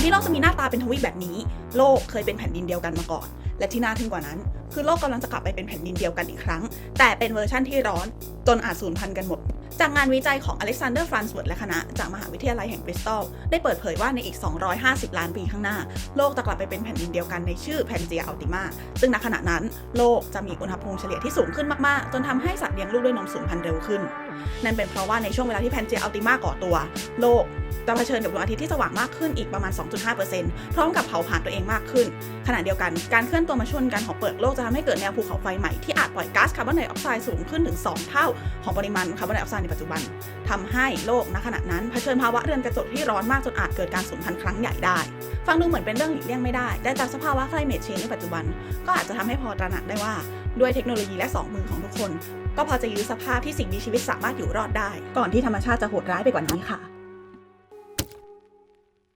นที่โลกจะมีหน้าตาเป็นทวีปแบบนี้ โลกเคยเป็นแผ่นดินเดียวกันมาก่อน และที่น่าทึ่งกว่านั้น คือโลกกำลังจะกลับไปเป็นแผ่นดินเดียวกันอีกครั้ง แต่เป็นเวอร์ชั่นที่ร้อนจนอาจสูญพันธุ์กันหมด จากงานวิจัยของอเล็กซานเดอร์ฟรานซ์วิร์ดและคณะ จากมหาวิทยาลัยแห่งบริสตอลได้เปิดเผยว่าในอีก 250 ล้านปีข้างหน้า โลกจะกลับไปเป็นแผ่นดินเดียวกันในชื่อแพนเจียอัลติมาซึ่งณขณะนั้น โลกจะมีอุณหภูมิเฉลี่ยที่สูงขึ้นมากๆ จนทำให้สัตว์เลี้ยงลูกด้วยนมสูญพันธุ์เร็วขึ้น นั่นเป็นเพราะว่าในช่วงเวลาที่แพนเจียอัลติมาก่อตัว โลก จะเผชิญกับดวงอาทิตย์ที่สว่างมากขึ้นอีกประมาณ 2.5%พร้อมกับเผาผลาญตัวเองมากขึ้น ขณะเดียวกันการเคลื่อนตัวมาชนกันของเปลือกโลกจะทำให้เกิดแนวภูเขาไฟใหม่ที่อาจปล่อยก๊าซคาร์บอนไดออกไซด์สูงขึ้นถึง 2 เท่า ของปริมาณคาร์บอนไดออกไซด์ในปัจจุบันทำให้โลกณขณะนั้นเผชิญภาวะเรือนกระจกที่ร้อนมากจนอาจเกิดการสูญพันธุ์ครั้งใหญ่ได้ ฟังดูเหมือนเป็นเรื่องหลีกเลี่ยงไม่ได้ แต่จากสภาวะ climate change ในปัจจุบัน ก็อาจจะทำให้พอตระหนักได้ว่าด้วยเทคโนโลยีและสองมือของทุกคน ก็พอจะยื้อสภาพที่สิ่งมีชีวิตสามารถอยู่รอดได้ ก่อนที่ธรรมชาติจะโหดร้ายไปกว่านี้ค่ะ